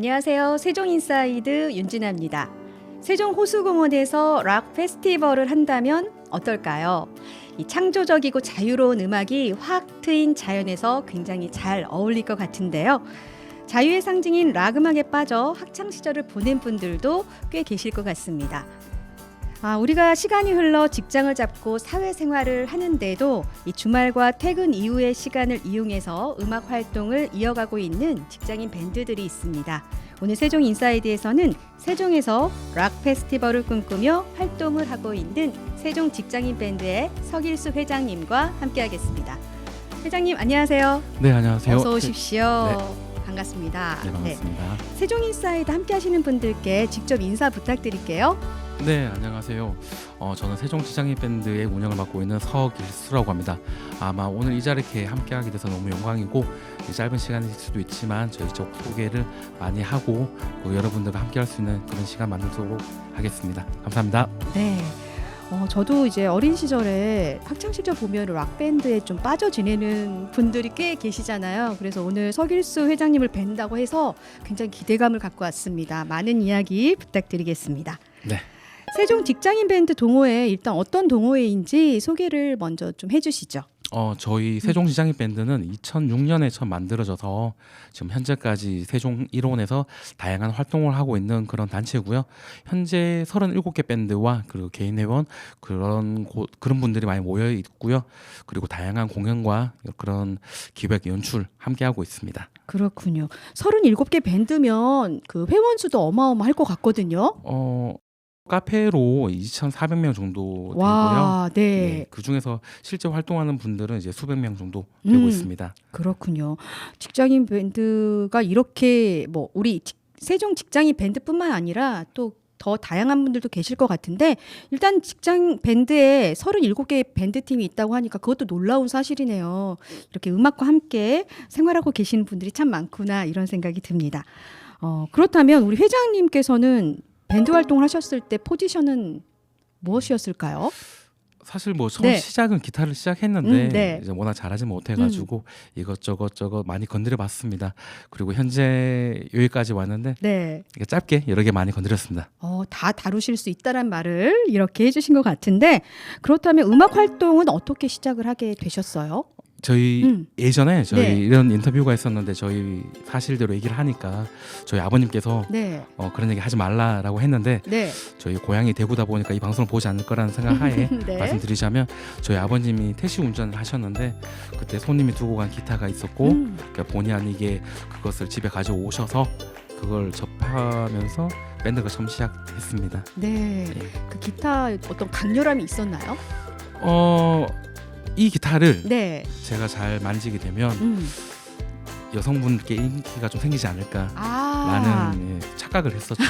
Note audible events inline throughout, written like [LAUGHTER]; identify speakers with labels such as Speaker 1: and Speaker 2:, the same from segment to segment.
Speaker 1: 안녕하세요. 세종인사이드 윤진아입니다. 세종호수공원에서 락 페스티벌을 한다면 어떨까요? 이 창조적이고 자유로운 음악이 확 트인 자연에서 굉장히 잘 어울릴 것 같은데요. 자유의 상징인 락 음악에 빠져 학창 시절을 보낸 분들도 꽤 계실 것 같습니다. 아, 우리가 시간이 흘러 직장을 잡고 사회생활을 하는데도 이 주말과 퇴근 이후의 시간을 이용해서 음악 활동을 이어가고 있는 직장인 밴드들이 있습니다. 오늘 세종 인사이드에서는 세종에서 락 페스티벌을 꿈꾸며 활동을 하고 있는 세종 직장인 밴드의 서길수 회장님과 함께하겠습니다. 회장님 안녕하세요.
Speaker 2: 네 안녕하세요.
Speaker 1: 어서 오십시오. 반갑습니다.
Speaker 2: 네, 네 반갑습니다.
Speaker 1: 세종 인사이드 함께하시는 분들께 직접 인사 부탁드릴게요.
Speaker 2: 네, 안녕하세요. 어, 저는 세종 시장인 밴드의 운영을 맡고 있는 서길수라고 합니다. 아마 오늘 이 자리에 함께하게 돼서 너무 영광이고 이 짧은 시간일 수도 있지만 저희 쪽 소개를 많이 하고 그 여러분들과 함께할 수 있는 그런 시간 만들도록 하겠습니다. 감사합니다.
Speaker 1: 네. 어, 저도 이제 어린 시절에 학창 시절 보면 락 밴드에 좀 빠져 지내는 분들이 꽤 계시잖아요. 그래서 오늘 서길수 회장님을 뵌다고 해서 굉장히 기대감을 갖고 왔습니다. 많은 이야기 부탁드리겠습니다.
Speaker 2: 네.
Speaker 1: 세종 직장인 밴드 동호회 일단 어떤 동호회인지 소개를 먼저 좀 해주시죠.
Speaker 2: 어, 저희 세종 시장인 밴드는 2006년에 처음 만들어져서 지금 현재까지 세종 1원에서 다양한 활동을 하고 있는 그런 단체고요. 현재 37개 밴드와 그리고 개인 회원 그런 곳 그런 분들이 많이 모여 있고요. 그리고 다양한 공연과 그런 기획 연출 함께 하고 있습니다.
Speaker 1: 그렇군요. 37개 밴드면 그 회원 수도 어마어마할 것 같거든요.
Speaker 2: 어, 카페로 2,400명 정도 되고요.
Speaker 1: 와, 네.
Speaker 2: 네, 그 중에서 실제 활동하는 분들은 이제 수백 명 정도 되고
Speaker 1: 음.
Speaker 2: 있습니다.
Speaker 1: 그렇군요. 직장인 밴드가 이렇게 뭐 우리 직- 세종 직장인 밴드뿐만 아니라 또 더 다양한 분들도 계실 것 같은데 일단 직장 밴드에 37개 밴드 팀이 있다고 하니까 그것도 놀라운 사실이네요. 이렇게 음악과 함께 생활하고 계시는 분들이 참 많구나 이런 생각이 듭니다. 어, 그렇다면 우리 회장님께서는 밴드 활동을 하셨을 때 포지션은 무엇이었을까요?
Speaker 2: 사실 뭐 처음
Speaker 1: 네.
Speaker 2: 시작은 기타를 시작했는데
Speaker 1: 음, 네.
Speaker 2: 이제 워낙 잘하지 못해가지고 이것저것 저것 많이 건드려봤습니다. 그리고 현재 여기까지 왔는데
Speaker 1: 네.
Speaker 2: 짧게 여러 개 많이 건드렸습니다.
Speaker 1: 어, 다 다루실 수 있다란 말을 이렇게 해주신 것 같은데 그렇다면 음악 활동은 어떻게 시작을 하게 되셨어요?
Speaker 2: 저희
Speaker 1: 음.
Speaker 2: 예전에 저희
Speaker 1: 네.
Speaker 2: 이런 인터뷰가 있었는데 저희 사실대로 얘기를 하니까 저희 아버님께서
Speaker 1: 네,
Speaker 2: 어, 그런 얘기 하지 말라라고 했는데
Speaker 1: 네,
Speaker 2: 저희 고향이 대구다 보니까 이 방송을 보지 않을 거라는 생각하에 [LAUGHS]
Speaker 1: 네.
Speaker 2: 말씀드리자면 저희 아버님이 택시 운전을 하셨는데 그때 손님이 두고 간 기타가 있었고
Speaker 1: 음,
Speaker 2: 그러니까 본의 아니게 그것을 집에 가져오셔서 그걸 접하면서 밴드가 처음 시작했습니다.
Speaker 1: 네.
Speaker 2: 예.
Speaker 1: 그 기타 어떤 강렬함이 있었나요?
Speaker 2: 어, 이 기타를
Speaker 1: 네.
Speaker 2: 제가 잘 만지게 되면
Speaker 1: 음.
Speaker 2: 여성분들께 인기가 좀 생기지 않을까라는
Speaker 1: 아,
Speaker 2: 예, 착각을 했었죠.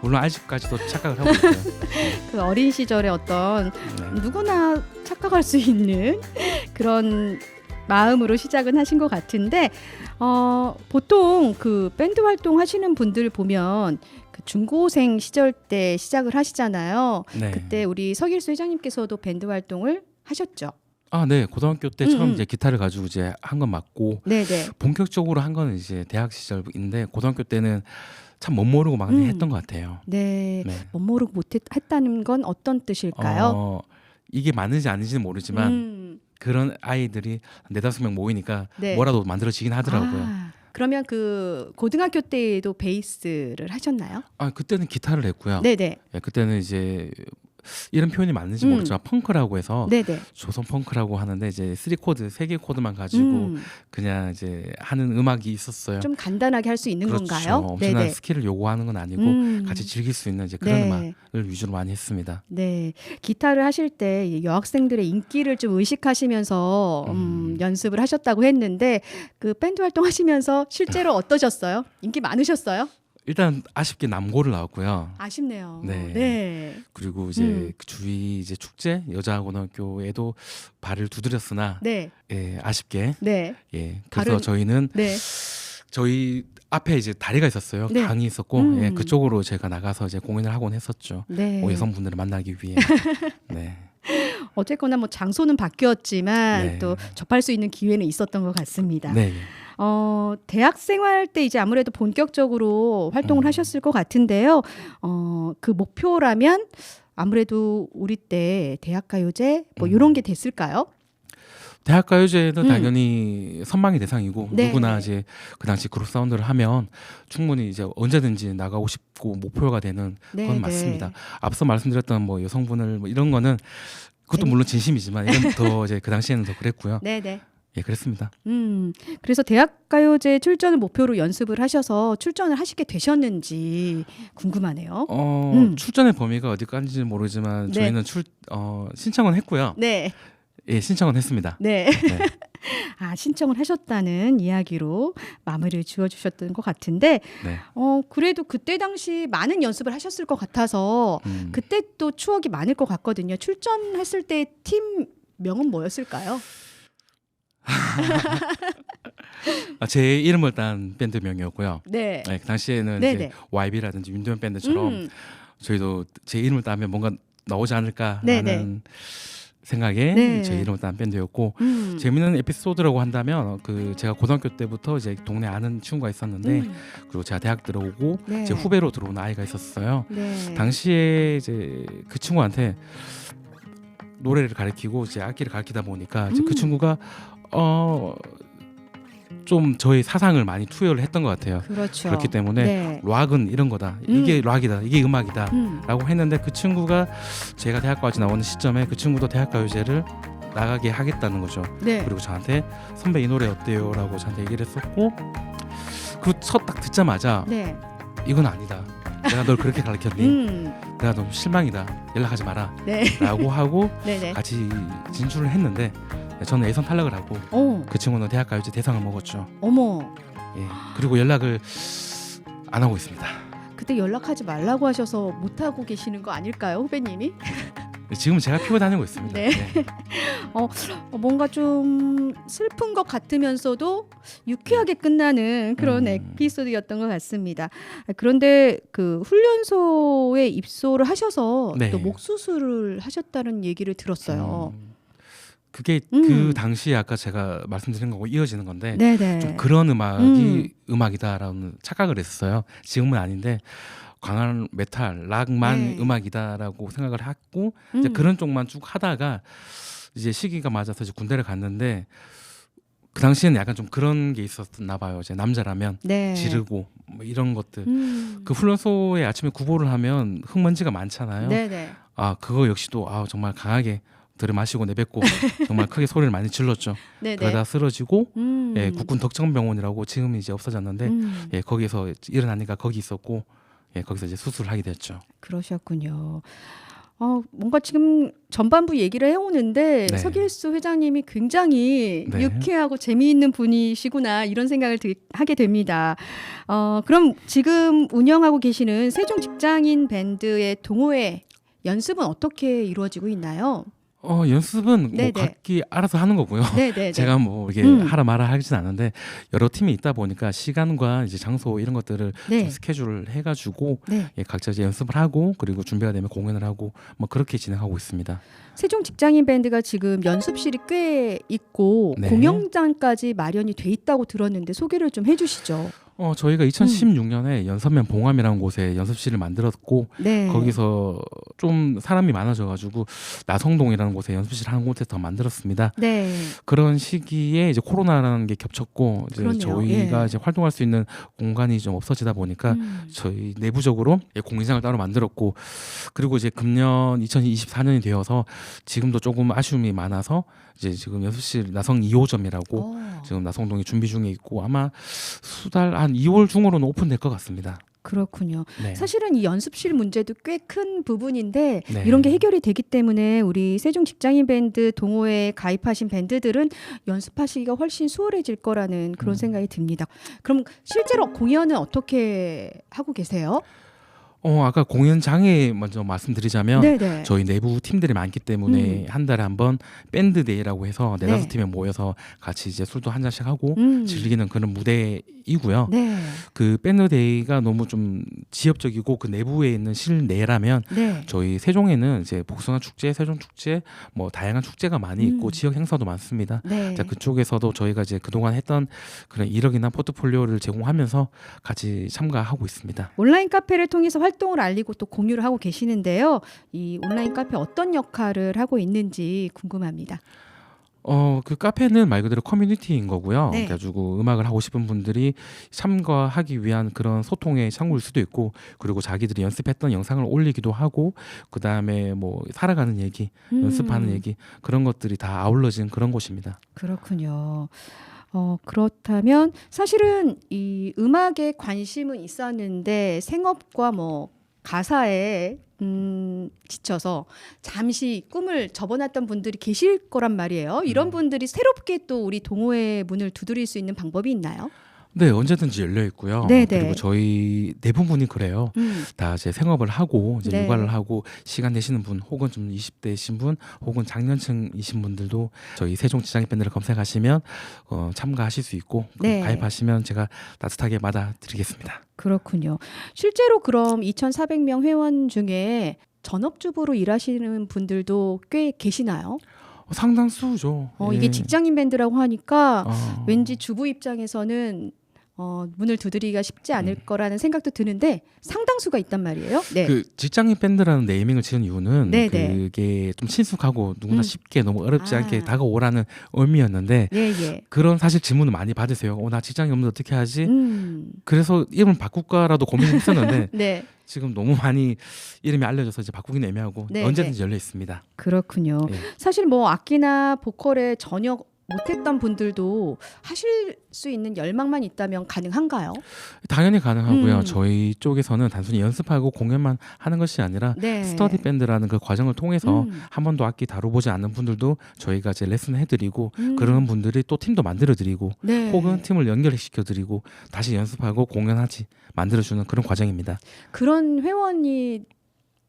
Speaker 2: 물론 아직까지도 착각을 하고 있어요. [LAUGHS]
Speaker 1: 그 어린 시절에 어떤
Speaker 2: 네.
Speaker 1: 누구나 착각할 수 있는 그런 마음으로 시작은 하신 것 같은데 어, 보통 그 밴드 활동 하시는 분들 보면 그 중고생 시절 때 시작을 하시잖아요.
Speaker 2: 네.
Speaker 1: 그때 우리 서길수 회장님께서도 밴드 활동을 하셨죠.
Speaker 2: 아, 네. 고등학교 때
Speaker 1: 음,
Speaker 2: 처음
Speaker 1: 음.
Speaker 2: 이제 기타를 가지고 이제 한 건 맞고
Speaker 1: 네네.
Speaker 2: 본격적으로 한 거는 이제 대학 시절인데 고등학교 때는 참 못 모르고 막
Speaker 1: 음.
Speaker 2: 했던 것 같아요.
Speaker 1: 네.
Speaker 2: 네.
Speaker 1: 못 모르고 못했다는 건 어떤 뜻일까요?
Speaker 2: 어, 이게 맞는지 아닌지는 모르지만
Speaker 1: 음,
Speaker 2: 그런 아이들이 네다섯 명 모이니까
Speaker 1: 네.
Speaker 2: 뭐라도 만들어지긴 하더라고요.
Speaker 1: 아, 그러면 그 고등학교 때에도 베이스를 하셨나요?
Speaker 2: 아 그때는 기타를 했고요.
Speaker 1: 네네.
Speaker 2: 예, 그때는 이제 이런 표현이 맞는지
Speaker 1: 음.
Speaker 2: 모르지만 펑크라고 해서
Speaker 1: 네네.
Speaker 2: 조선 펑크라고 하는데 이제 3 코드 세 개 코드만 가지고
Speaker 1: 음,
Speaker 2: 그냥 이제 하는 음악이 있었어요.
Speaker 1: 좀 간단하게 할 수 있는
Speaker 2: 그렇죠.
Speaker 1: 건가요?
Speaker 2: 엄청난 스킬을 요구하는 건 아니고
Speaker 1: 음,
Speaker 2: 같이 즐길 수 있는 이제 그런
Speaker 1: 네.
Speaker 2: 음악을 위주로 많이 했습니다.
Speaker 1: 네. 기타를 하실 때이 여학생들의 인기를 좀 의식하시면서 음,
Speaker 2: 음.
Speaker 1: 연습을 하셨다고 했는데 그 밴드 활동하시면서 실제로 [LAUGHS] 어떠셨어요? 인기 많으셨어요?
Speaker 2: 일단 아쉽게 남고를 나왔고요.
Speaker 1: 아쉽네요.
Speaker 2: 네.
Speaker 1: 네.
Speaker 2: 그리고 이제
Speaker 1: 음.
Speaker 2: 그 주위 이제 축제 여자 고등학교에도 발을 두드렸으나
Speaker 1: 네.
Speaker 2: 예, 아쉽게
Speaker 1: 네.
Speaker 2: 예 그래서
Speaker 1: 발은-
Speaker 2: 저희는
Speaker 1: 네.
Speaker 2: 저희 앞에 이제 다리가 있었어요.
Speaker 1: 네.
Speaker 2: 강이 있었고
Speaker 1: 음.
Speaker 2: 예, 그쪽으로 제가 나가서 이제 공연을 하곤 했었죠.
Speaker 1: 네.
Speaker 2: 뭐 여성분들을 만나기 위해. [LAUGHS] 네.
Speaker 1: 어쨌거나 뭐 장소는 바뀌었지만
Speaker 2: 네.
Speaker 1: 또 접할 수 있는 기회는 있었던 것 같습니다.
Speaker 2: 네.
Speaker 1: 어, 대학 생활 때 이제 아무래도 본격적으로 활동을
Speaker 2: 음.
Speaker 1: 하셨을 것 같은데요. 어, 그 목표라면 아무래도 우리 때 대학가요제 뭐
Speaker 2: 음.
Speaker 1: 이런 게 됐을까요?
Speaker 2: 대학가요제는
Speaker 1: 음.
Speaker 2: 당연히 선망의 대상이고
Speaker 1: 네.
Speaker 2: 누구나 이제 그 당시 그룹 사운드를 하면 충분히 이제 언제든지 나가고 싶고 목표가 되는
Speaker 1: 네,
Speaker 2: 그건
Speaker 1: 네.
Speaker 2: 맞습니다. 앞서 말씀드렸던 뭐 여성분을 뭐 이런 거는 그것도
Speaker 1: 재밌-
Speaker 2: 물론 진심이지만 이건 더 이제 그 당시에는 더 그랬고요.
Speaker 1: 네, 네.
Speaker 2: 예, 그랬습니다.
Speaker 1: 음, 그래서 대학가요제 출전을 목표로 연습을 하셔서 출전을 하시게 되셨는지 궁금하네요.
Speaker 2: 어,
Speaker 1: 음.
Speaker 2: 출전의 범위가 어디까지는 모르지만
Speaker 1: 네.
Speaker 2: 저희는 출 어, 신청은 했고요.
Speaker 1: 네,
Speaker 2: 예, 신청은 했습니다.
Speaker 1: 네.
Speaker 2: 네. [LAUGHS]
Speaker 1: 아, 신청을 하셨다는 이야기로 마무리를 지어 주셨던 것 같은데,
Speaker 2: 네.
Speaker 1: 어, 그래도 그때 당시 많은 연습을 하셨을 것 같아서
Speaker 2: 음.
Speaker 1: 그때 또 추억이 많을 것 같거든요. 출전했을 때 팀 명은 뭐였을까요? [LAUGHS]
Speaker 2: 아, 제 이름을 딴 밴드명이었고요.
Speaker 1: 네.
Speaker 2: 네, 그 당시에는
Speaker 1: 네,
Speaker 2: 이제
Speaker 1: 네.
Speaker 2: YB라든지 윤도현 밴드처럼
Speaker 1: 음,
Speaker 2: 저희도 제 이름을 따면 뭔가 나오지 않을까라는
Speaker 1: 네, 네.
Speaker 2: 생각에
Speaker 1: 네.
Speaker 2: 제 이름을 딴 밴드였고
Speaker 1: 음.
Speaker 2: 재밌는 에피소드라고 한다면 그 제가 고등학교 때부터 이제 동네 아는 친구가 있었는데
Speaker 1: 음,
Speaker 2: 그리고 제가 대학 들어오고
Speaker 1: 네.
Speaker 2: 제 후배로 들어온 아이가 있었어요.
Speaker 1: 네.
Speaker 2: 당시에 이제 그 친구한테 노래를 가르치고 이제 악기를 가르치다 보니까 이제
Speaker 1: 음.
Speaker 2: 그 친구가 어 좀 저의 사상을 많이 투여를 했던 것 같아요.
Speaker 1: 그렇죠.
Speaker 2: 그렇기 때문에
Speaker 1: 네.
Speaker 2: 락은 이런 거다.
Speaker 1: 음.
Speaker 2: 이게 락이다. 이게 음악이다.
Speaker 1: 음,
Speaker 2: 라고 했는데 그 친구가 제가 대학까지 나오는 시점에 그 친구도 대학가요제를 나가게 하겠다는 거죠.
Speaker 1: 네.
Speaker 2: 그리고 저한테 선배 이 노래 어때요? 라고 저한테 얘기를 했었고 그첫딱 듣자마자
Speaker 1: 네.
Speaker 2: 이건 아니다. 내가 널 그렇게 가르쳤니?
Speaker 1: 음,
Speaker 2: 내가 너무 실망이다. 연락하지 마라.
Speaker 1: 네.
Speaker 2: 라고 하고. [LAUGHS] 같이 진출을 했는데 저는 예선 탈락을 하고
Speaker 1: 어,
Speaker 2: 그 친구는 대학가요제 대상을 먹었죠.
Speaker 1: 어머.
Speaker 2: 예. 그리고 연락을 안 하고 있습니다.
Speaker 1: 그때 연락하지 말라고 하셔서 못 하고 계시는 거 아닐까요, 후배님이?
Speaker 2: 지금 제가 피고 다니고 있습니다.
Speaker 1: 네. 어, 뭔가 좀 슬픈 것 같으면서도 유쾌하게 끝나는 그런
Speaker 2: 음.
Speaker 1: 에피소드였던 것 같습니다. 아, 그런데 그 훈련소에 입소를 하셔서
Speaker 2: 네.
Speaker 1: 또목 수술을 하셨다는 얘기를 들었어요.
Speaker 2: 음, 그게
Speaker 1: 음.
Speaker 2: 그 당시에 아까 제가 말씀드린 거고 이어지는 건데
Speaker 1: 네네.
Speaker 2: 좀 그런 음악이 음. 악이다라는 착각을 했어요. 지금은 아닌데 강한 메탈, 락만
Speaker 1: 네.
Speaker 2: 음악이다라고 생각을 했고 이제
Speaker 1: 음.
Speaker 2: 그런 쪽만 쭉 하다가 이제 시기가 맞아서 이제 군대를 갔는데 그 당시에는 약간 좀 그런 게 있었나 봐요. 이제 남자라면
Speaker 1: 네.
Speaker 2: 지르고 뭐 이런 것들.
Speaker 1: 음.
Speaker 2: 그 훈련소에 아침에 구보를 하면 흙먼지가 많잖아요.
Speaker 1: 네네.
Speaker 2: 아 그거 역시도 아 정말 강하게 들이마시고 내뱉고 [LAUGHS] 정말 크게 소리를 많이 질렀죠.
Speaker 1: 네네.
Speaker 2: 그러다 쓰러지고
Speaker 1: 음.
Speaker 2: 예, 국군 덕정병원이라고 지금 이제 없어졌는데
Speaker 1: 음.
Speaker 2: 예, 거기서 일어나니까 거기 있었고 예, 거기서 이제 수술을 하게 됐죠.
Speaker 1: 그러셨군요. 어, 뭔가 지금 전반부 얘기를 해오는데
Speaker 2: 네.
Speaker 1: 서길수 회장님이 굉장히
Speaker 2: 네.
Speaker 1: 유쾌하고 재미있는 분이시구나 이런 생각을 드, 하게 됩니다. 어, 그럼 지금 운영하고 계시는 세종 직장인 밴드의 동호회 연습은 어떻게 이루어지고 있나요?
Speaker 2: 어, 연습은
Speaker 1: 네네.
Speaker 2: 뭐 각기 알아서 하는 거고요. [LAUGHS]
Speaker 1: 네네. [LAUGHS]
Speaker 2: 제가 뭐 이게
Speaker 1: 음.
Speaker 2: 하라 마라 하진 않은데 여러 팀이 있다 보니까 시간과 이제 장소 이런 것들을
Speaker 1: 네.
Speaker 2: 좀 스케줄을 해가지고
Speaker 1: 네.
Speaker 2: 예, 각자 이제 연습을 하고 그리고 준비가 되면 공연을 하고 뭐 그렇게 진행하고 있습니다.
Speaker 1: 세종 직장인 밴드가 지금 연습실이 꽤 있고
Speaker 2: 네.
Speaker 1: 공연장까지 마련이 돼 있다고 들었는데 소개를 좀 해주시죠.
Speaker 2: 어, 저희가 2016년에 연선면 봉암이라는 곳에 연습실을 만들었고
Speaker 1: 네.
Speaker 2: 거기서 좀 사람이 많아져가지고 나성동이라는 곳에 연습실 한 곳에 더 만들었습니다.
Speaker 1: 네.
Speaker 2: 그런 시기에 이제 코로나라는 게 겹쳤고 이제
Speaker 1: 그러네요.
Speaker 2: 저희가
Speaker 1: 예.
Speaker 2: 이제 활동할 수 있는 공간이 좀 없어지다 보니까
Speaker 1: 음.
Speaker 2: 저희 내부적으로 예, 공연장을 따로 만들었고 그리고 이제 금년 2024년이 되어서 지금도 조금 아쉬움이 많아서 이제 지금 연습실 나성 2호점이라고
Speaker 1: 어,
Speaker 2: 지금 나성동이 준비 중에 있고 아마 수달 한 2월 중으로는 오픈될 것 같습니다.
Speaker 1: 그렇군요.
Speaker 2: 네.
Speaker 1: 사실은 이 연습실 문제도 꽤 큰 부분인데
Speaker 2: 네.
Speaker 1: 이런 게 해결이 되기 때문에 우리 세종 직장인 밴드 동호회에 가입하신 밴드들은 연습하시기가 훨씬 수월해질 거라는 그런
Speaker 2: 음.
Speaker 1: 생각이 듭니다. 그럼 실제로 공연은 어떻게 하고 계세요?
Speaker 2: 어 아까 공연장에 먼저 말씀드리자면
Speaker 1: 네네.
Speaker 2: 저희 내부 팀들이 많기 때문에
Speaker 1: 음.
Speaker 2: 한 달에 한 번 밴드 데이라고 해서
Speaker 1: 네.
Speaker 2: 네다섯 팀에 모여서 같이 이제 술도 한 잔씩 하고
Speaker 1: 음.
Speaker 2: 즐기는 그런 무대이고요.
Speaker 1: 네.
Speaker 2: 그 밴드 데이가 너무 좀 지역적이고 그 내부에 있는 실내라면
Speaker 1: 네.
Speaker 2: 저희 세종에는 이제 복숭아 축제, 세종 축제, 뭐 다양한 축제가 많이 있고
Speaker 1: 음.
Speaker 2: 지역 행사도 많습니다.
Speaker 1: 네.
Speaker 2: 자 그쪽에서도 저희가 이제 그동안 했던 그런 이력이나 포트폴리오를 제공하면서 같이 참가하고 있습니다.
Speaker 1: 온라인 카페를 통해서 활 동을 알리고 또 공유를 하고 계시는데요. 이 온라인 카페 어떤 역할을 하고 있는지 궁금합니다.
Speaker 2: 어 그 카페는 말 그대로 커뮤니티인 거고요.
Speaker 1: 네.
Speaker 2: 그래가지고 음악을 하고 싶은 분들이 참가하기 위한 그런 소통의 창구일 수도 있고, 그리고 자기들이 연습했던 영상을 올리기도 하고, 그 다음에 뭐 살아가는 얘기, 연습하는
Speaker 1: 음,
Speaker 2: 얘기 그런 것들이 다 아울러진 그런 곳입니다.
Speaker 1: 그렇군요. 어, 그렇다면 사실은 이 음악에 관심은 있었는데 생업과 뭐 가사에 음, 지쳐서 잠시 꿈을 접어놨던 분들이 계실 거란 말이에요. 이런
Speaker 2: 음.
Speaker 1: 분들이 새롭게 또 우리 동호회 문을 두드릴 수 있는 방법이 있나요?
Speaker 2: 네, 언제든지 열려 있고요.
Speaker 1: 네네.
Speaker 2: 그리고 저희 대부분이 그래요.
Speaker 1: 음,
Speaker 2: 다 이제 생업을 하고 이제
Speaker 1: 네.
Speaker 2: 육아를 하고 시간 되시는 분 혹은 좀 20대이신 분 혹은 장년층이신 분들도 저희 세종 지장이 밴드를 검색하시면 어, 참가하실 수 있고 그
Speaker 1: 네.
Speaker 2: 가입하시면 제가 따뜻하게 받아드리겠습니다.
Speaker 1: 그렇군요. 실제로 그럼 2,400명 회원 중에 전업주부로 일하시는 분들도 꽤 계시나요?
Speaker 2: 어, 상당수죠.
Speaker 1: 어,
Speaker 2: 예.
Speaker 1: 이게 직장인 밴드라고 하니까
Speaker 2: 어,
Speaker 1: 왠지 주부 입장에서는 어, 문을 두드리기가 쉽지 않을
Speaker 2: 음.
Speaker 1: 거라는 생각도 드는데 상당수가 있단 말이에요. 네.
Speaker 2: 그 직장인 밴드라는 네이밍을 지은 이유는
Speaker 1: 네, 네.
Speaker 2: 그게 좀 친숙하고 누구나
Speaker 1: 음.
Speaker 2: 쉽게 너무 어렵지
Speaker 1: 아.
Speaker 2: 않게 다가오라는 의미였는데
Speaker 1: 예, 예.
Speaker 2: 그런 사실 질문을 많이 받으세요. 어, 나 직장이 없는데 어떻게 하지?
Speaker 1: 음.
Speaker 2: 그래서 이름을 바꿀까라도 고민했었는데 [LAUGHS]
Speaker 1: 네.
Speaker 2: 지금 너무 많이 이름이 알려져서 이제 바꾸기는 애매하고
Speaker 1: 네,
Speaker 2: 언제든지 열려 있습니다.
Speaker 1: 그렇군요.
Speaker 2: 예.
Speaker 1: 사실 뭐 악기나 보컬에 전혀 못했던 분들도 하실 수 있는 열망만 있다면 가능한가요?
Speaker 2: 당연히 가능하고요.
Speaker 1: 음.
Speaker 2: 저희 쪽에서는 단순히 연습하고 공연만 하는 것이 아니라
Speaker 1: 네.
Speaker 2: 스터디 밴드라는 그 과정을 통해서
Speaker 1: 음.
Speaker 2: 한 번도 악기 다뤄보지 않는 분들도 저희가 이제 레슨을 해드리고
Speaker 1: 음.
Speaker 2: 그런 분들이 또 팀도 만들어드리고
Speaker 1: 네.
Speaker 2: 혹은 팀을 연결시켜드리고 다시 연습하고 공연하지 만들어주는 그런 과정입니다.
Speaker 1: 그런 회원이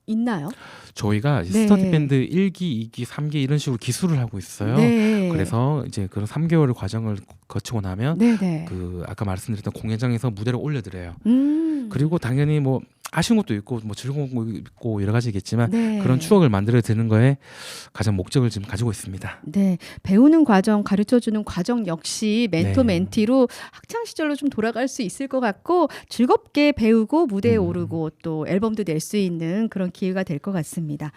Speaker 1: 있나요?
Speaker 2: 저희가
Speaker 1: 네.
Speaker 2: 스터디 밴드 1기, 2기, 3기 이런 식으로 기수를 하고 있어요.
Speaker 1: 네.
Speaker 2: 그래서 이제 그런 3개월 과정을 거치고 나면
Speaker 1: 네, 네.
Speaker 2: 그 아까 말씀드렸던 공연장에서 무대를 올려드려요.
Speaker 1: 음.
Speaker 2: 그리고 당연히 뭐 아쉬운 것도 있고 뭐 즐거운 것도 있고 여러 가지겠지만
Speaker 1: 네.
Speaker 2: 그런 추억을 만들어 드는 거에 가장 목적을 지금 가지고 있습니다.
Speaker 1: 네, 배우는 과정, 가르쳐 주는 과정 역시 멘토
Speaker 2: 네.
Speaker 1: 멘티로 학창 시절로 좀 돌아갈 수 있을 것 같고 즐겁게 배우고 무대에
Speaker 2: 음.
Speaker 1: 오르고 또 앨범도 낼 수 있는 그런 기회가 될 것 같습니다.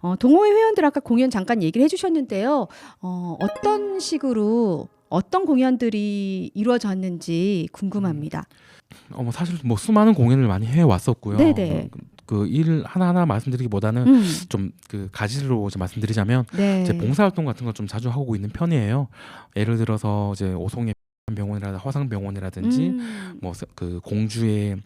Speaker 1: 어, 동호회 회원들 아까 공연 잠깐 얘기를 해주셨는데요. 어, 어떤 식으로 어떤 공연들이 이루어졌는지 궁금합니다.
Speaker 2: 어, 뭐 사실 뭐 수많은 공연을 많이 해 왔었고요.
Speaker 1: 네네.
Speaker 2: 그일 하나하나 말씀드리기보다는
Speaker 1: 음,
Speaker 2: 좀그 가지로 말씀드리자면
Speaker 1: 네.
Speaker 2: 제 봉사활동 같은 걸 좀 자주 하고 있는 편이에요. 예를 들어서 이제 오송의 병원이라든지 화상병원이라든지
Speaker 1: 음,
Speaker 2: 뭐그 공주의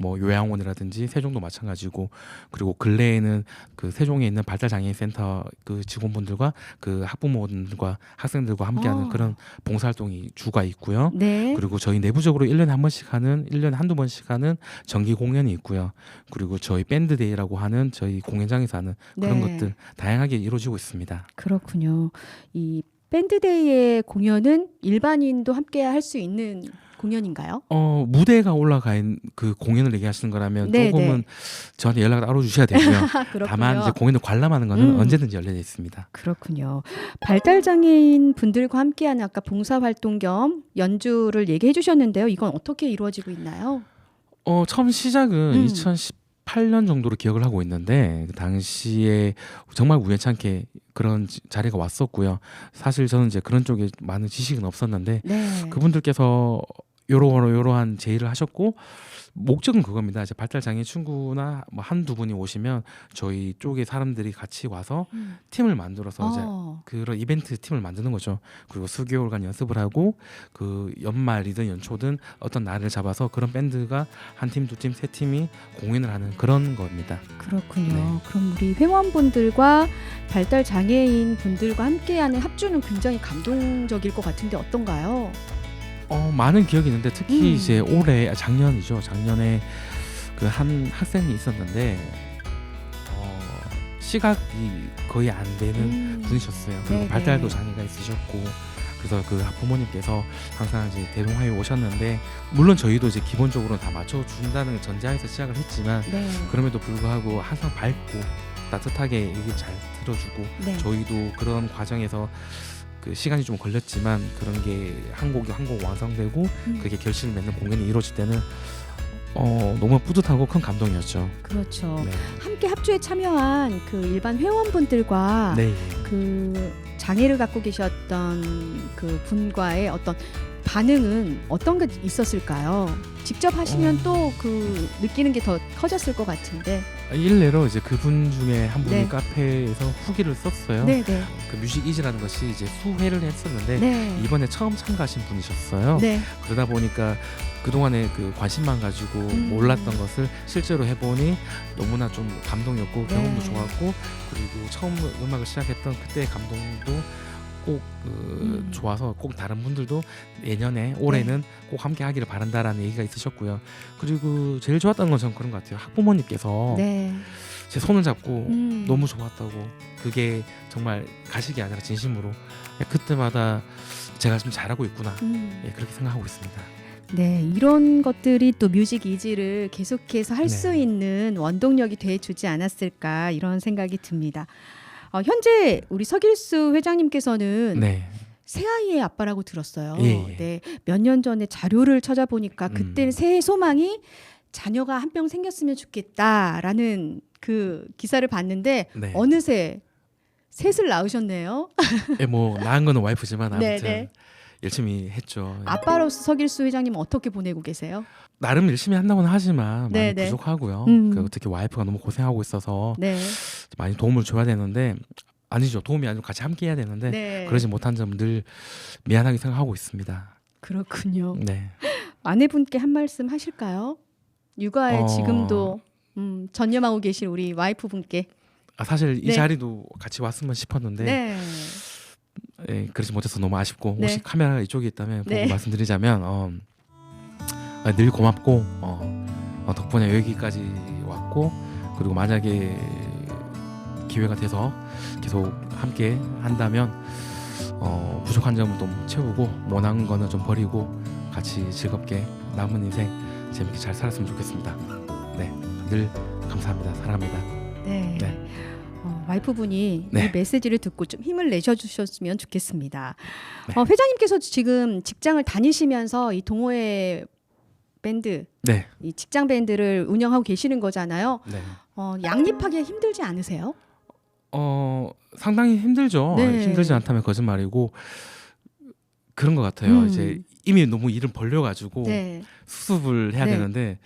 Speaker 2: 뭐 요양원이라든지 세종도 마찬가지고 그리고 근래에는 그 세종에 있는 발달 장애인 센터 그 직원분들과 그 학부모들과 학생들과 함께하는
Speaker 1: 어.
Speaker 2: 그런 봉사활동이 주가 있고요.
Speaker 1: 네.
Speaker 2: 그리고 저희 내부적으로 일년에한 번씩 하는 일년에 한두 번씩 하는 정기 공연이 있고요. 그리고 저희 밴드 데이라고 하는 저희 공연장에서 하는 그런
Speaker 1: 네.
Speaker 2: 것들 다양하게 이루어지고 있습니다.
Speaker 1: 그렇군요. 이 밴드데이의 공연은 일반인도 함께 할 수 있는 공연인가요?
Speaker 2: 어 무대가 올라가 있는 그 공연을 얘기하시는 거라면
Speaker 1: 네,
Speaker 2: 조금은
Speaker 1: 네.
Speaker 2: 저한테 연락을 따로 주셔야 되고요. [LAUGHS] 다만 이제 공연을 관람하는 거는
Speaker 1: 음.
Speaker 2: 언제든지 열려 있습니다.
Speaker 1: 그렇군요. 발달 장애인 분들과 함께하는 아까 봉사 활동 겸 연주를 얘기해 주셨는데요. 이건 어떻게 이루어지고 있나요?
Speaker 2: 어 처음 시작은
Speaker 1: 음.
Speaker 2: 2018년 정도로 기억을 하고 있는데 그 당시에 정말 우연찮게 그런 지- 자리가 왔었고요. 사실 저는 이제 그런 쪽에 많은 지식은 없었는데
Speaker 1: 네.
Speaker 2: 그분들께서 요러 요러한 제의를 하셨고 목적은 그겁니다. 이제 발달 장애 친구나 뭐 한두 분이 오시면 저희 쪽에 사람들이 같이 와서
Speaker 1: 음.
Speaker 2: 팀을 만들어서 이제
Speaker 1: 어,
Speaker 2: 그런 이벤트 팀을 만드는 거죠. 그리고 수개월간 연습을 하고 그 연말이든 연초든 어떤 날을 잡아서 그런 밴드가 한 팀, 두 팀, 세 팀이 공연을 하는 그런 겁니다.
Speaker 1: 그렇군요.
Speaker 2: 네.
Speaker 1: 그럼 우리 회원분들과 발달 장애인 분들과 함께하는 합주는 굉장히 감동적일 것 같은데 어떤가요?
Speaker 2: 어, 많은 기억이 있는데 특히
Speaker 1: 음.
Speaker 2: 이제 올해 아, 작년이죠. 작년에 그그한 학생이 있었는데 어, 시각이 거의 안 되는
Speaker 1: 음.
Speaker 2: 분이셨어요. 그리고
Speaker 1: 네,
Speaker 2: 발달도
Speaker 1: 네.
Speaker 2: 장애가 있으셨고 그래서 그 부모님께서 항상 이제 대동하에 오셨는데 물론 저희도 이제 기본적으로 다 맞춰 준다는 전제하에서 시작을 했지만
Speaker 1: 네.
Speaker 2: 그럼에도 불구하고 항상 밝고 따뜻하게 얘기 잘 들어주고
Speaker 1: 네.
Speaker 2: 저희도 그런 과정에서 그 시간이 좀 걸렸지만 그런 게 한 곡이 한 곡 완성되고
Speaker 1: 음.
Speaker 2: 그게 결실을 맺는 공연이 이루어질 때는 어, 너무 뿌듯하고 큰 감동이었죠.
Speaker 1: 그렇죠.
Speaker 2: 네.
Speaker 1: 함께 합주에 참여한 그 일반 회원분들과
Speaker 2: 네.
Speaker 1: 그 장애를 갖고 계셨던 그 분과의 어떤 반응은 어떤 게 있었을까요? 직접 하시면
Speaker 2: 어.
Speaker 1: 또그 느끼는 게 더 커졌을 것 같은데.
Speaker 2: 일례로 이제 그분 중에 한 분이
Speaker 1: 네.
Speaker 2: 카페에서 후기를 썼어요.
Speaker 1: 네, 네.
Speaker 2: 그 뮤직 이즈라는 것이 이제 수회를 했었는데
Speaker 1: 네.
Speaker 2: 이번에 처음 참가하신 분이셨어요.
Speaker 1: 네.
Speaker 2: 그러다 보니까 그동안에 그 관심만 가지고
Speaker 1: 음.
Speaker 2: 몰랐던 것을 실제로 해보니 너무나 좀 감동이었고
Speaker 1: 네.
Speaker 2: 경험도 좋았고 그리고 처음 음악을 시작했던 그때의 감동도 꼭 그,
Speaker 1: 음.
Speaker 2: 좋아서 꼭 다른 분들도 내년에 올해는 꼭 함께 하기를 바란다라는 얘기가 있으셨고요. 그리고 제일 좋았던 건 전 그런 것 같아요. 학부모님께서
Speaker 1: 네.
Speaker 2: 제 손을 잡고
Speaker 1: 음.
Speaker 2: 너무 좋았다고 그게 정말 가식이 아니라 진심으로 그때마다 제가 좀 잘하고 있구나
Speaker 1: 음.
Speaker 2: 예, 그렇게 생각하고 있습니다.
Speaker 1: 네, 이런 것들이 또 뮤직 이지를 계속해서 할 수
Speaker 2: 네.
Speaker 1: 있는 원동력이 돼 주지 않았을까 이런 생각이 듭니다. 어, 현재 우리 서길수 회장님께서는
Speaker 2: 네.
Speaker 1: 새아이의 아빠라고 들었어요.
Speaker 2: 예, 예.
Speaker 1: 네, 몇 년 전에 자료를 찾아보니까
Speaker 2: 음.
Speaker 1: 그때 새해 소망이 자녀가 한명 생겼으면 좋겠다라는 그 기사를 봤는데
Speaker 2: 네.
Speaker 1: 어느새 셋을 낳으셨네요.
Speaker 2: 예, 뭐 나은 거는 와이프지만 아무튼 [LAUGHS]
Speaker 1: 네, 네.
Speaker 2: 열심히 했죠. 예.
Speaker 1: 아빠로서 서길수 회장님 어떻게 보내고 계세요?
Speaker 2: 나름 열심히 한다고는 하지만
Speaker 1: 네,
Speaker 2: 많이
Speaker 1: 네.
Speaker 2: 부족하고요.
Speaker 1: 음.
Speaker 2: 그 특히 와이프가 너무 고생하고 있어서
Speaker 1: 네,
Speaker 2: 많이 도움을 줘야 되는데 아니죠. 도움이 아니고 같이 함께 해야 되는데
Speaker 1: 네,
Speaker 2: 그러지 못한 점 늘 미안하게 생각하고 있습니다.
Speaker 1: 그렇군요.
Speaker 2: 네. [LAUGHS]
Speaker 1: 아내분께 한 말씀 하실까요? 육아에
Speaker 2: 어.
Speaker 1: 지금도 음, 전념하고 계실 우리 와이프분께.
Speaker 2: 아, 사실 이
Speaker 1: 네.
Speaker 2: 자리도 같이 왔으면 싶었는데
Speaker 1: 네.
Speaker 2: 예, 그러지 못해서 너무 아쉽고
Speaker 1: 네.
Speaker 2: 혹시 카메라가 이쪽에 있다면 보고
Speaker 1: 네.
Speaker 2: 말씀드리자면 어, 아, 늘 고맙고 어, 어, 덕분에 여기까지 왔고 그리고 만약에 기회가 돼서 계속 함께 한다면 어, 부족한 점을 좀 채우고 원하는 거는 좀 버리고 같이 즐겁게 남은 인생 재밌게 잘 살았으면 좋겠습니다. 네, 늘 감사합니다. 사랑합니다.
Speaker 1: 네.
Speaker 2: 네.
Speaker 1: 어, 와이프분이
Speaker 2: 네.
Speaker 1: 이 메시지를 듣고 좀 힘을 내셔 주셨으면 좋겠습니다.
Speaker 2: 네.
Speaker 1: 어, 회장님께서 지금 직장을 다니시면서 이 동호회 밴드,
Speaker 2: 네,
Speaker 1: 이 직장 밴드를 운영하고 계시는 거잖아요.
Speaker 2: 네.
Speaker 1: 어, 양립하기 힘들지 않으세요?
Speaker 2: 어 상당히 힘들죠.
Speaker 1: 네.
Speaker 2: 힘들지 않다면 거짓말이고 그런 것 같아요.
Speaker 1: 음.
Speaker 2: 이제 이미 너무 일을 벌려가지고
Speaker 1: 네.
Speaker 2: 수습을 해야
Speaker 1: 네.
Speaker 2: 되는데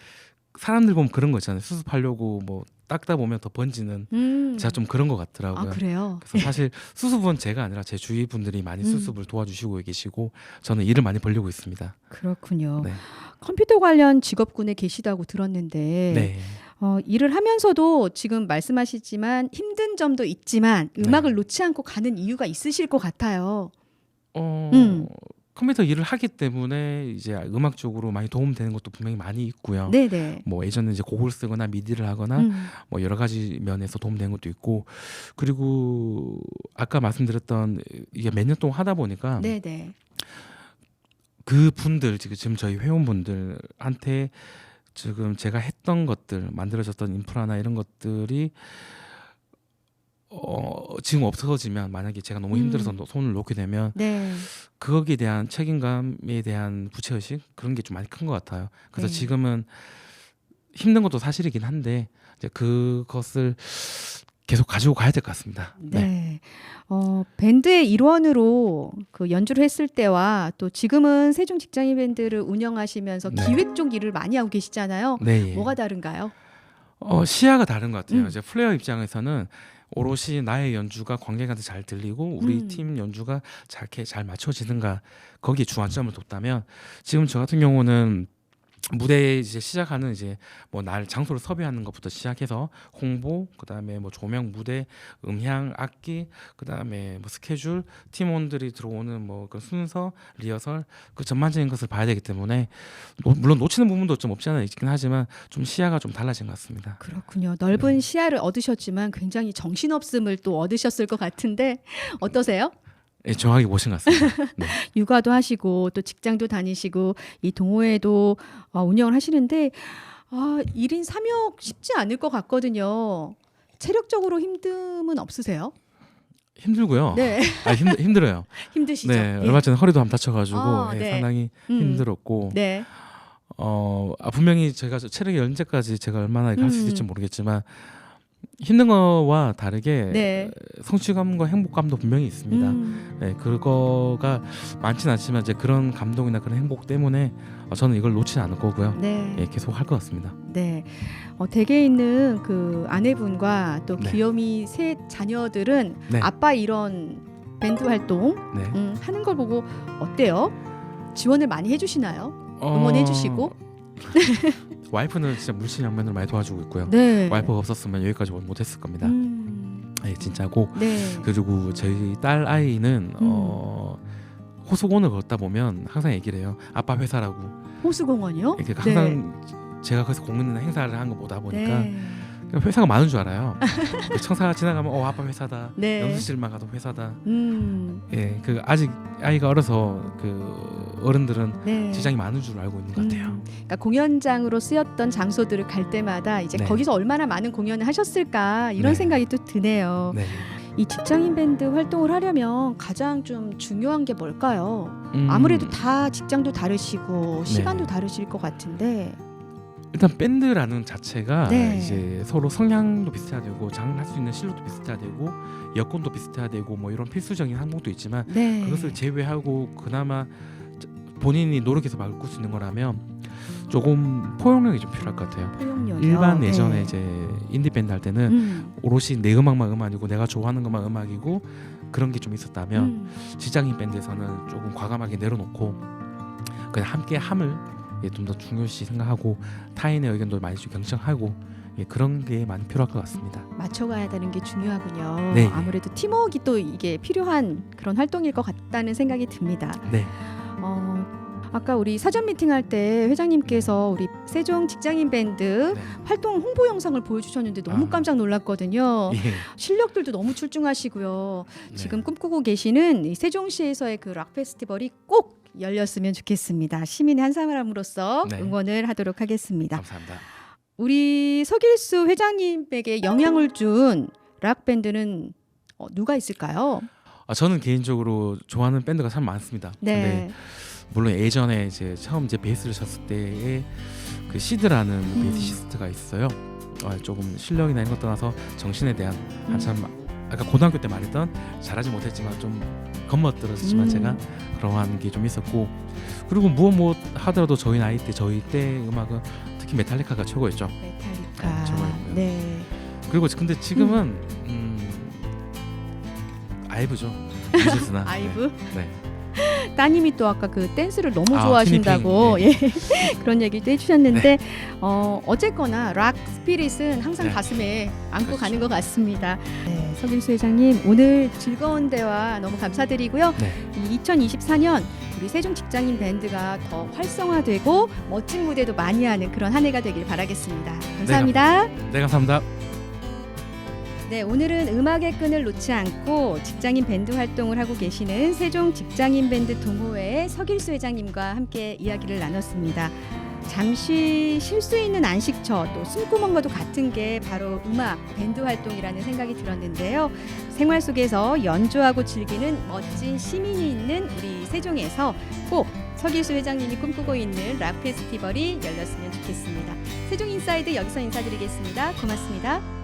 Speaker 2: 사람들 보면 그런 거 있잖아요. 수습하려고 뭐 닦다 보면 더 번지는
Speaker 1: 음.
Speaker 2: 제가 좀 그런
Speaker 1: 것아
Speaker 2: 같더라고요.
Speaker 1: 그래요.
Speaker 2: 그래서 사실 수습은 제가 아니라 제 주위 분들이 많이
Speaker 1: 음.
Speaker 2: 수습을 도와주시고 계시고 저는 일을 많이 벌리고 있습니다.
Speaker 1: 그렇군요.
Speaker 2: 네.
Speaker 1: 컴퓨터 관련 직업군에 계시다고 들었는데
Speaker 2: 네.
Speaker 1: 어, 일을 하면서도 지금 말씀하시지만 힘든 점도 있지만
Speaker 2: 네.
Speaker 1: 음악을 놓지 않고 가는 이유가 있으실 것 같아요.
Speaker 2: 어,
Speaker 1: 음.
Speaker 2: 컴퓨터 일을 하기 때문에 이제 음악 적으로 많이 도움되는 것도 분명히 많이 있고요.
Speaker 1: 네네.
Speaker 2: 뭐 예전에 이제 곡을 쓰거나 미디를 하거나
Speaker 1: 음.
Speaker 2: 뭐 여러 가지 면에서 도움되는 것도 있고 그리고 아까 말씀드렸던 이게 몇 년 동안 하다 보니까
Speaker 1: 네네.
Speaker 2: 그 분들 지금 저희 회원분들한테 지금 제가 했던 것들 만들어졌던 인프라나 이런 것들이 어 지금 없어지면 만약에 제가 너무
Speaker 1: 음.
Speaker 2: 힘들어서 노- 손을 놓게 되면
Speaker 1: 네.
Speaker 2: 거기에 대한 책임감에 대한 부채 의식 그런 게 좀 많이 큰 것 같아요. 그래서
Speaker 1: 네.
Speaker 2: 지금은 힘든 것도 사실이긴 한데 이제 그것을 계속 가지고 가야 될 것 같습니다.
Speaker 1: 네. 어, 밴드의 일원으로 그 연주를 했을 때와 또 지금은 세종 직장인 밴드를 운영하시면서
Speaker 2: 네.
Speaker 1: 기획 쪽 일을 많이 하고 계시잖아요.
Speaker 2: 네. 예.
Speaker 1: 뭐가 다른가요?
Speaker 2: 어, 시야가 다른 것 같아요.
Speaker 1: 음.
Speaker 2: 이제 플레이어 입장에서는 오롯이 나의 연주가 관객한테 잘 들리고 우리
Speaker 1: 음.
Speaker 2: 팀 연주가 잘, 이렇게 잘 맞춰지는가 거기에 주안점을 뒀다면 지금 저 같은 경우는 무대 이제 시작하는 이제 뭐 날 장소를 섭외하는 것부터 시작해서 홍보 그다음에 뭐 조명 무대 음향 악기 그다음에 뭐 스케줄 팀원들이 들어오는 뭐 그 순서 리허설 그 전반적인 것을 봐야 되기 때문에 뭐 물론 놓치는 부분도 좀 없지 않아 있긴 하지만 좀 시야가 좀 달라진 것 같습니다.
Speaker 1: 그렇군요. 넓은
Speaker 2: 네.
Speaker 1: 시야를 얻으셨지만 굉장히 정신없음을 또 얻으셨을 것 같은데 어떠세요?
Speaker 2: 예, 정확히 보신 것 같습니다. 네. [LAUGHS]
Speaker 1: 육아도 하시고 또 직장도 다니시고 이 동호회도 어, 운영을 하시는데 아, 1인 3역 쉽지 않을 것 같거든요. 체력적으로 힘듦은 없으세요?
Speaker 2: 힘들고요.
Speaker 1: 네,
Speaker 2: 아, 힘, 힘들어요. [LAUGHS]
Speaker 1: 힘드시죠?
Speaker 2: 네,
Speaker 1: 예.
Speaker 2: 얼마 전에 허리도 한번 다쳐가지고
Speaker 1: 아,
Speaker 2: 예,
Speaker 1: 네.
Speaker 2: 상당히
Speaker 1: 음.
Speaker 2: 힘들었고
Speaker 1: 네,
Speaker 2: 어 아, 분명히 제가 저 체력이 언제까지 제가 얼마나 갈수
Speaker 1: 음.
Speaker 2: 있을지 모르겠지만 힘든 거와 다르게
Speaker 1: 네.
Speaker 2: 성취감과 행복감도 분명히 있습니다.
Speaker 1: 음,
Speaker 2: 네, 그거가 많지는 않지만 이제 그런 감동이나 그런 행복 때문에 어, 저는 이걸 놓치지 않을 거고요.
Speaker 1: 네,
Speaker 2: 예, 계속 할 것 같습니다.
Speaker 1: 네. 어, 댁에 있는 그 아내분과 또
Speaker 2: 네.
Speaker 1: 귀요미 세 자녀들은
Speaker 2: 네.
Speaker 1: 아빠 이런 밴드 활동
Speaker 2: 네.
Speaker 1: 음, 하는 걸 보고 어때요? 지원을 많이 해주시나요?
Speaker 2: 어,
Speaker 1: 응원해주시고? [LAUGHS]
Speaker 2: 와이프는 진짜 물심양면으로 많이 도와주고 있고요.
Speaker 1: 네.
Speaker 2: 와이프가 없었으면 여기까지 못했을 겁니다.
Speaker 1: 음,
Speaker 2: 예, 진짜고
Speaker 1: 네.
Speaker 2: 그리고 저희 딸 아이는
Speaker 1: 음.
Speaker 2: 어, 호수공원을 걷다 보면 항상 얘기를 해요. 아빠 회사라고.
Speaker 1: 호수공원이요?
Speaker 2: 이렇게 항상 제가 거기서 공연이나 행사를 한 거 보다 보니까
Speaker 1: 네.
Speaker 2: 그냥 회사가 많은 줄 알아요. [LAUGHS] 그 청사가 지나가면 어 아빠 회사다.
Speaker 1: 네.
Speaker 2: 연습실만 가도 회사다.
Speaker 1: 음,
Speaker 2: 예, 그 아직 아이가 어려서 그 어른들은
Speaker 1: 네.
Speaker 2: 지장이 많은 줄 알고 있는 것 같아요.
Speaker 1: 음, 그러니까 공연장으로 쓰였던 장소들을 갈 때마다 이제
Speaker 2: 네.
Speaker 1: 거기서 얼마나 많은 공연을 하셨을까 이런
Speaker 2: 네.
Speaker 1: 생각이 또 드네요.
Speaker 2: 네.
Speaker 1: 이 직장인 밴드 활동을 하려면 가장 좀 중요한 게 뭘까요?
Speaker 2: 음,
Speaker 1: 아무래도 다 직장도 다르시고
Speaker 2: 네.
Speaker 1: 시간도 다르실 것 같은데.
Speaker 2: 일단 밴드라는 자체가
Speaker 1: 네.
Speaker 2: 이제 서로 성향도 비슷해야 되고 장을 할 수 있는 실력도 비슷해야 되고 여건도 비슷해야 되고 뭐 이런 필수적인 항목도 있지만
Speaker 1: 네.
Speaker 2: 그것을 제외하고 그나마 본인이 노력해서 바꿀 수 있는 거라면 조금 포용력이 좀 필요할 것 같아요.
Speaker 1: 포용력이요.
Speaker 2: 일반
Speaker 1: 네.
Speaker 2: 예전에 이제 인디 밴드 할 때는
Speaker 1: 음,
Speaker 2: 오롯이 내 음악만 음악이고 내가 좋아하는 것만 음악이고 그런 게 좀 있었다면
Speaker 1: 음,
Speaker 2: 직장인 밴드에서는 조금 과감하게 내려놓고 그냥 함께 함을 예, 좀 더 중요시 생각하고 타인의 의견도 많이 좀 경청하고 예, 그런 게 많이 필요할 것 같습니다.
Speaker 1: 맞춰가야 되는 게 중요하군요.
Speaker 2: 네.
Speaker 1: 아무래도 팀워크가 또 이게 필요한 그런 활동일 것 같다는 생각이 듭니다.
Speaker 2: 네,
Speaker 1: 어, 아까 우리 사전 미팅할 때 회장님께서 우리 세종 직장인 밴드
Speaker 2: 네.
Speaker 1: 활동 홍보 영상을 보여주셨는데 너무
Speaker 2: 아.
Speaker 1: 깜짝 놀랐거든요.
Speaker 2: 예,
Speaker 1: 실력들도 너무 출중하시고요.
Speaker 2: 네.
Speaker 1: 지금 꿈꾸고 계시는 이 세종시에서의 그 락 페스티벌이 꼭 열렸으면 좋겠습니다. 시민의 한 사람으로서
Speaker 2: 네.
Speaker 1: 응원을 하도록 하겠습니다.
Speaker 2: 감사합니다.
Speaker 1: 우리 서길수 회장님에게 영향을 준 락 밴드는 어, 누가 있을까요?
Speaker 2: 아, 저는 개인적으로 좋아하는 밴드가 참 많습니다. 근데
Speaker 1: 네.
Speaker 2: 물론 예전에 이제 처음 이제 베이스를 쳤을 때의 그 시드라는
Speaker 1: 음.
Speaker 2: 베이시스트가 있어요. 어, 조금 실력이나 이런 것 떠나서 정신에 대한 한참 아까 고등학교 때 말했던 잘하지 못했지만 좀 겉멋들었지만
Speaker 1: 음.
Speaker 2: 제가 그러한 게 좀 있었고 그리고 무엇 무엇 하더라도 저희 나이 때 저희 때 음악은 특히 메탈리카가 최고였죠.
Speaker 1: 메탈리카.
Speaker 2: 네, 저거였고요.
Speaker 1: 네.
Speaker 2: 그리고 근데 지금은 음, 아이브죠. [LAUGHS] 뮤즈스나
Speaker 1: 아이브.
Speaker 2: 네.
Speaker 1: 따님이 또 아까 그 댄스를 너무
Speaker 2: 아,
Speaker 1: 좋아하신다고 [LAUGHS] 예. 그런 얘기도 해주셨는데 어, 어쨌거나 락 스피릿은 항상
Speaker 2: 네.
Speaker 1: 가슴에 안고
Speaker 2: 그렇죠.
Speaker 1: 가는 것 같습니다. 네, 서김수 회장님 오늘 즐거운 대화 너무 감사드리고요.
Speaker 2: 네.
Speaker 1: 이 2024년 우리 세종 직장인 밴드가 더 활성화되고 멋진 무대도 많이 하는 그런 한 해가 되길 바라겠습니다. 감사합니다.
Speaker 2: 네, 감사합니다.
Speaker 1: 네, 오늘은 음악의 끈을 놓지 않고 직장인 밴드 활동을 하고 계시는 세종 직장인 밴드 동호회의 서길수 회장님과 함께 이야기를 나눴습니다. 잠시 쉴 수 있는 안식처 또 숨구멍과도 같은 게 바로 음악 밴드 활동이라는 생각이 들었는데요. 생활 속에서 연주하고 즐기는 멋진 시민이 있는 우리 세종에서 꼭 서길수 회장님이 꿈꾸고 있는 락 페스티벌이 열렸으면 좋겠습니다. 세종 인사이드 여기서 인사드리겠습니다. 고맙습니다.